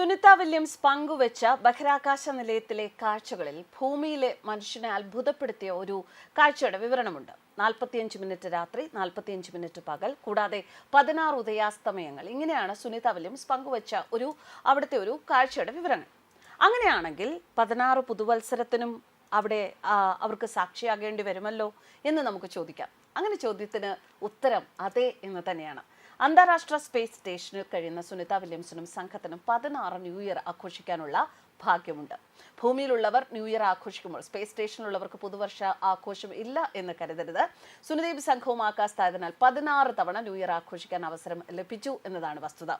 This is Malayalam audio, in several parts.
സുനിത വില്യംസ് പങ്കുവച്ച ബഹിരാകാശ നിലയത്തിലെ കാഴ്ചകളിൽ ഭൂമിയിലെ മനുഷ്യനെ അത്ഭുതപ്പെടുത്തിയ ഒരു കാഴ്ചയുടെ വിവരണമുണ്ട്. നാൽപ്പത്തിയഞ്ച് മിനിറ്റ് രാത്രി നാൽപ്പത്തിയഞ്ച് മിനിറ്റ് പകൽ കൂടാതെ പതിനാറ് ഉദയാസ്തമയങ്ങൾ. ഇങ്ങനെയാണ് സുനിത വില്യംസ് പങ്കുവച്ച ഒരു അവിടുത്തെ ഒരു കാഴ്ചയുടെ വിവരങ്ങൾ. അങ്ങനെയാണെങ്കിൽ പതിനാറ് പുതുവത്സരത്തിനും അവിടെ അവർക്ക് സാക്ഷിയാകേണ്ടി വരുമല്ലോ എന്ന് നമുക്ക് ചോദിക്കാം. അങ്ങനെ ചോദ്യത്തിന് ഉത്തരം അതെ എന്ന് തന്നെയാണ്. അന്താരാഷ്ട്ര സ്പേസ് സ്റ്റേഷനിൽ കഴിയുന്ന സുനിത വില്യംസിനും സംഘത്തിനും പതിനാറ് ന്യൂ ഇയർ ആഘോഷിക്കാനുള്ള ഭാഗ്യമുണ്ട്. ഭൂമിയിലുള്ളവർ ന്യൂ ഇയർ ആഘോഷിക്കുമ്പോൾ സ്പേസ് സ്റ്റേഷനിലുള്ളവർക്ക് പുതുവർഷ ആഘോഷം ഇല്ല എന്ന് കരുതരുത്. സുനദീപ് സംഘവും ആകാശത്തായതിനാൽ പതിനാറ് തവണ ന്യൂ ഇയർ ആഘോഷിക്കാൻ അവസരം ലഭിച്ചു എന്നതാണ് വസ്തുത.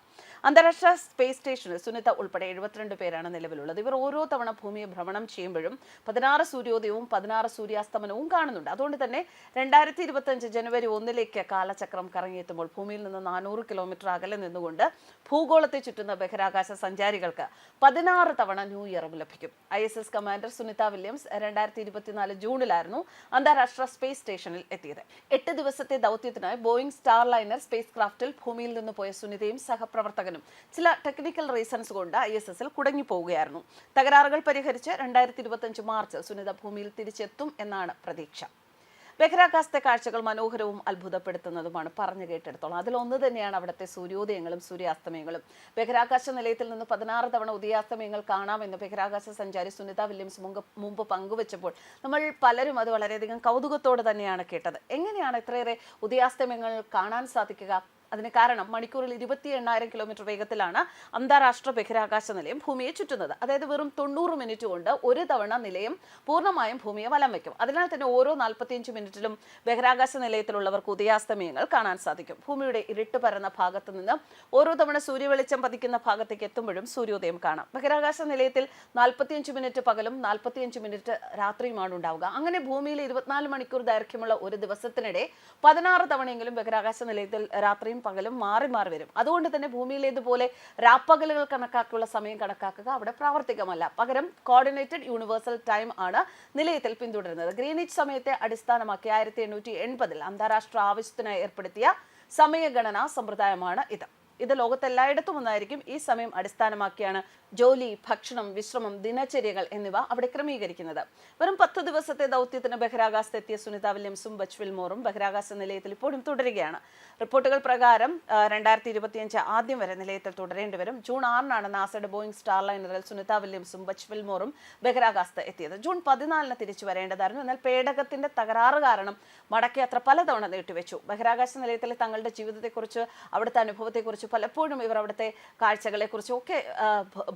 അന്താരാഷ്ട്ര സ്പേസ് സ്റ്റേഷനിൽ സുനിത ഉൾപ്പെടെ എഴുപത്തിരണ്ട് പേരാണ് നിലവിലുള്ളത്. ഇവർ ഓരോ തവണ ഭൂമിയെ ഭ്രമണം ചെയ്യുമ്പോഴും പതിനാറ് സൂര്യോദയവും പതിനാറ് സൂര്യാസ്തമനവും കാണുന്നുണ്ട്. അതുകൊണ്ട് തന്നെ രണ്ടായിരത്തി ഇരുപത്തഞ്ച് ജനുവരി ഒന്നിലേക്ക് കാലചക്രം കറങ്ങിയെത്തുമ്പോൾ ഭൂമിയിൽ നിന്ന് നാനൂറ് കിലോമീറ്റർ അകലെ നിന്നുകൊണ്ട് ഭൂഗോളത്തെ ചുറ്റുന്ന ബഹിരാകാശ സഞ്ചാരികൾക്ക് പതിനാറ് തവണ ന്യൂ ലഭിക്കും. I S S commander Sunita Williams രണ്ടായിരത്തി ഇരുപത്തിനാല് ജൂണിലായിരുന്നു അന്താരാഷ്ട്ര സ്പേസ് സ്റ്റേഷനിൽ എത്തിയത്. എട്ട് ദിവസത്തെ ദൗത്യത്തിനായി ബോയിങ് സ്റ്റാർ ലൈനർ സ്പേസ് ക്രാഫ്റ്റിൽ ഭൂമിയിൽ നിന്ന് പോയ സുനിതയും സഹപ്രവർത്തകനും ചില ടെക്നിക്കൽ റീസൺസ് കൊണ്ട് ഐ എസ് എസിൽ കുടങ്ങി പോവുകയായിരുന്നു. തകരാറുകൾ പരിഹരിച്ച് രണ്ടായിരത്തി ഇരുപത്തഞ്ച് മാർച്ച് സുനിത ഭൂമിയിൽ തിരിച്ചെത്തും എന്നാണ് പ്രതീക്ഷ. ബഹിരാകാശത്തെ കാഴ്ചകൾ മനോഹരവും അത്ഭുതപ്പെടുത്തുന്നതുമാണ് പറഞ്ഞു കേട്ടെടുത്തോളം. അതിലൊന്ന് തന്നെയാണ് അവിടുത്തെ സൂര്യോദയങ്ങളും സൂര്യാസ്തമയങ്ങളും. ബഹിരാകാശ നിലയത്തിൽ നിന്ന് പതിനാറ് തവണ ഉദയാസ്തമയങ്ങൾ കാണാമെന്ന് ബഹിരാകാശ സഞ്ചാരി സുനിത വില്യംസ് മുമ്പ് പങ്കുവച്ചപ്പോൾ നമ്മൾ പലരും അത് വളരെയധികം കൗതുകത്തോടെ തന്നെയാണ് കേട്ടത്. എങ്ങനെയാണ് ഇത്രയേറെ ഉദയാസ്തമയങ്ങൾ കാണാൻ സാധിക്കുക? അതിന് കാരണം മണിക്കൂറിൽ ഇരുപത്തി എണ്ണായിരം കിലോമീറ്റർ വേഗത്തിലാണ് അന്താരാഷ്ട്ര ബഹിരാകാശ നിലയം ഭൂമിയെ ചുറ്റുന്നത്. അതായത് വെറും തൊണ്ണൂറ് മിനിറ്റ് കൊണ്ട് ഒരു തവണ നിലയം പൂർണമായും ഭൂമിയെ വലം വയ്ക്കും അതിനാൽ തന്നെ ഓരോ നാൽപ്പത്തിയഞ്ച് മിനിറ്റിലും ബഹിരാകാശ നിലയത്തിലുള്ളവർക്ക് ഉദയാസ്തമയങ്ങൾ കാണാൻ സാധിക്കും. ഭൂമിയുടെ ഇരുട്ട് പരന്ന ഭാഗത്ത് നിന്ന് ഓരോ തവണ സൂര്യവെളിച്ചം പതിക്കുന്ന ഭാഗത്തേക്ക് എത്തുമ്പോഴും സൂര്യോദയം കാണാം. ബഹിരാകാശ നിലയത്തിൽ നാൽപ്പത്തിയഞ്ച് മിനിറ്റ് പകലും നാൽപ്പത്തിയഞ്ച് മിനിറ്റ് രാത്രിയുമാണ് ഉണ്ടാവുക. അങ്ങനെ ഭൂമിയിൽ ഇരുപത്തിനാല് മണിക്കൂർ ദൈർഘ്യമുള്ള ഒരു ദിവസത്തിനിടെ പതിനാറ് തവണയെങ്കിലും ബഹിരാകാശ നിലയത്തിൽ രാത്രിയും പകലും മാറി മാറി വരും. അതുകൊണ്ട് തന്നെ ഭൂമിയിലേതുപോലെ രാപ്പകലുകൾ കണക്കാക്കിയുള്ള സമയം കണക്കാക്കുക അവിടെ പ്രാവർത്തികമല്ല. പകരം കോർഡിനേറ്റഡ് യൂണിവേഴ്സൽ ടൈം ആണ് നിലയത്തിൽ പിന്തുടരുന്നത്. ഗ്രീനിച്ച് സമയത്തെ അടിസ്ഥാനമാക്കി ആയിരത്തി എണ്ണൂറ്റി എൺപതിൽ അന്താരാഷ്ട്ര ആവശ്യത്തിനായി ഏർപ്പെടുത്തിയ സമയഗണനാ സമ്പ്രദായമാണ് ഇത്. ഇത് ലോകത്തെല്ലായിടത്തും ഒന്നായിരിക്കും ഈ സമയം അടിസ്ഥാനമാക്കിയാണ് ജോലി ഭക്ഷണം വിശ്രമം ദിനചര്യകൾ എന്നിവ അവിടെ ക്രമീകരിക്കുന്നത്. വെറും പത്ത് ദിവസത്തെ ദൗത്യത്തിന് ബഹിരാകാശത്തെത്തിയ സുനിത വില്യംസും ബച്ച് മോറും ബഹിരാകാശ നിലയത്തിൽ ഇപ്പോഴും തുടരുകയാണ്. റിപ്പോർട്ടുകൾ പ്രകാരം രണ്ടായിരത്തി ഇരുപത്തിയഞ്ച് ആദ്യം വരെ നിലയത്തിൽ തുടരേണ്ടി വരും. ജൂൺ ആറിനാണ് നാസയുടെ ബോയിങ് സ്റ്റാർ ലൈനറിൽ സുനിത വില്യംസും ബച്ച് മോറും ബഹിരാകാശത്ത് എത്തിയത്. ജൂൺ പതിനാലിന് തിരിച്ചു വരേണ്ടതായിരുന്നു. എന്നാൽ പേടകത്തിന്റെ തകരാറ് കാരണം മടക്കയാത്ര പലതവണ നീട്ടിവെച്ചു. ബഹിരാകാശ നിലയത്തിലെ തങ്ങളുടെ ജീവിതത്തെക്കുറിച്ച് അവിടുത്തെ അനുഭവത്തെക്കുറിച്ച് പലപ്പോഴും ഇവർ അവിടുത്തെ കാഴ്ചകളെക്കുറിച്ചും ഒക്കെ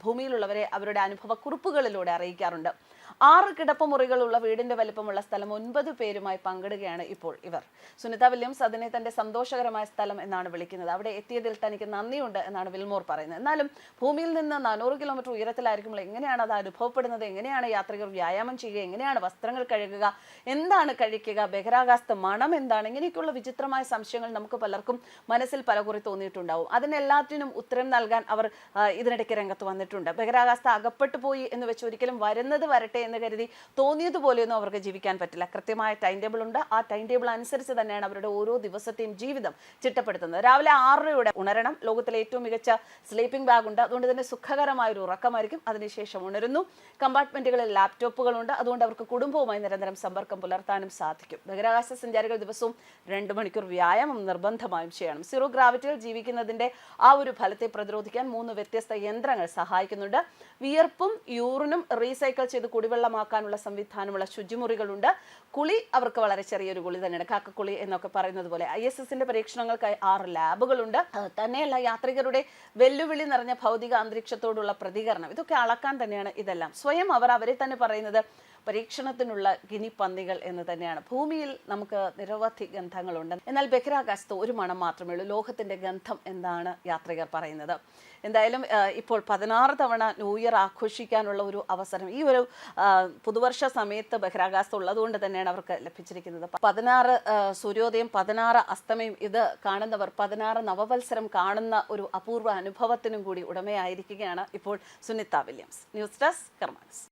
ഭൂമിയിലുള്ളവരെ അവരുടെ അനുഭവക്കുറിപ്പുകളിലൂടെ അറിയിക്കാറുണ്ട്. ആറ് കിടപ്പുമുറികളുള്ള വീടിന്റെ വലിപ്പമുള്ള സ്ഥലം ഒൻപത് പേരുമായി പങ്കിടുകയാണ് ഇപ്പോൾ ഇവർ. സുനിത വില്യംസ് അതിനെ തന്റെ സന്തോഷകരമായ സ്ഥലം എന്നാണ് വിളിക്കുന്നത്. അവിടെ എത്തിയതിൽ തനിക്ക് നന്ദിയുണ്ട് എന്നാണ് വിൽമോർ പറയുന്നത്. എന്നാലും ഭൂമിയിൽ നിന്ന് നാനൂറ് കിലോമീറ്റർ ഉയരത്തിലായിരിക്കുമ്പോൾ എങ്ങനെയാണ് അത് അനുഭവപ്പെടുന്നത്? എങ്ങനെയാണ് യാത്രികർ വ്യായാമം ചെയ്യുക? എങ്ങനെയാണ് വസ്ത്രങ്ങൾ കഴുകുക? എന്താണ് കഴിക്കുക? ബഹിരാകാശത്ത് മണം എന്താണ്? ഇങ്ങനെയൊക്കെയുള്ള വിചിത്രമായ സംശയങ്ങൾ നമുക്ക് പലർക്കും മനസ്സിൽ പലകുറി തോന്നിയിട്ടുണ്ടാവും. അതിനെല്ലാത്തിനും ഉത്തരം നൽകാൻ അവർ ഇതിനിടയ്ക്ക് രംഗത്ത് വന്നിട്ടുണ്ട്. ബഹിരാകാശത്ത് അകപ്പെട്ടു പോയി എന്ന് വെച്ച് ഒരിക്കലും വരുന്നത് വരട്ടെ എന്ന് കരുതി തോന്നിയതുപോലെയൊന്നും അവർക്ക് ജീവിക്കാൻ പറ്റില്ല. കൃത്യമായ ടൈം ടേബിൾ ഉണ്ട്. ആ ടൈം ടേബിൾ അനുസരിച്ച് തന്നെയാണ് അവരുടെ ഓരോ ദിവസത്തെയും ജീവിതം ചിട്ടപ്പെടുത്തുന്നത്. രാവിലെ ആറരയോടെ ഉണരണം. ലോകത്തിലെ ഏറ്റവും മികച്ച സ്ലീപ്പിംഗ് ബാഗ് ഉണ്ട്. അതുകൊണ്ട് തന്നെ സുഖകരമായ ഒരു ഉറക്കമായിരിക്കും. അതിനുശേഷം ഉണരുന്നു. കമ്പാർട്ട്മെന്റുകളിൽ ലാപ്ടോപ്പുകളുണ്ട്. അതുകൊണ്ട് അവർക്ക് കുടുംബവുമായി നിരന്തരം സമ്പർക്കം പുലർത്താനും സാധിക്കും. ബഹിരാകാശ സഞ്ചാരികൾ ദിവസവും രണ്ട് മണിക്കൂർ വ്യായാമം നിർബന്ധമായും ചെയ്യണം. സീറോ ഗ്രാവിറ്റിയിൽ ജീവിക്കുന്നതിന്റെ ആ ഒരു ഫലത്തെ പ്രതിരോധിക്കാൻ മൂന്ന് വ്യത്യസ്ത യന്ത്രങ്ങൾ സഹായിക്കുന്നുണ്ട്. വിയർപ്പും യൂറിനും റീസൈക്കിൾ ചെയ്ത് കുടിവെള്ളമാക്കാനുള്ള സംവിധാനമുള്ള ശുചിമുറികളുണ്ട്. കുളി അവർക്ക് വളരെ ചെറിയൊരു കുളി തന്നെയാണ്. കാക്കക്കുളി എന്നൊക്കെ പറയുന്നത് പോലെ ഐ എസ് എസിന്റെ പരീക്ഷണങ്ങൾക്കായി ആറ് ലാബുകളുണ്ട്. തന്നെയല്ല യാത്രികരുടെ വെല്ലുവിളി നിറഞ്ഞ ഭൗതിക അന്തരീക്ഷത്തോടുള്ള പ്രതികരണം. ഇതൊക്കെ അളക്കാൻ തന്നെയാണ് ഇതെല്ലാം. സ്വയം അവർ അവരെ തന്നെ പറയുന്നത് പരീക്ഷണത്തിനുള്ള ഗിനിപ്പന്നികൾ എന്ന് തന്നെയാണ്. ഭൂമിയിൽ നമുക്ക് നിരവധി ഗന്ധങ്ങളുണ്ട് എന്നാൽ ബഹിരാകാശത്ത് ഒരു മണം മാത്രമേ ഉള്ളൂ. ലോകത്തിന്റെ ഗന്ധം എന്നാണ് യാത്രികർ പറയുന്നത്. എന്തായാലും ഇപ്പോൾ പതിനാറ് തവണ ന്യൂ ഇയർ ആഘോഷിക്കാനുള്ള ഒരു അവസരം ഈ ഒരു പുതുവർഷ സമയത്ത് ബഹിരാകാശത്ത് ഉള്ളതുകൊണ്ട് തന്നെയാണ് അവർക്ക് ലഭിച്ചിരിക്കുന്നത്. പതിനാറ് സൂര്യോദയം പതിനാറ് അസ്തമയം ഇത് കാണുന്നവർ പതിനാറ് നവവത്സരം കാണുന്ന ഒരു അപൂർവ അനുഭവത്തിനും കൂടി ഉടമയായിരിക്കുകയാണ് ഇപ്പോൾ സുനിത വില്യംസ്. News desk കർമാനസ്.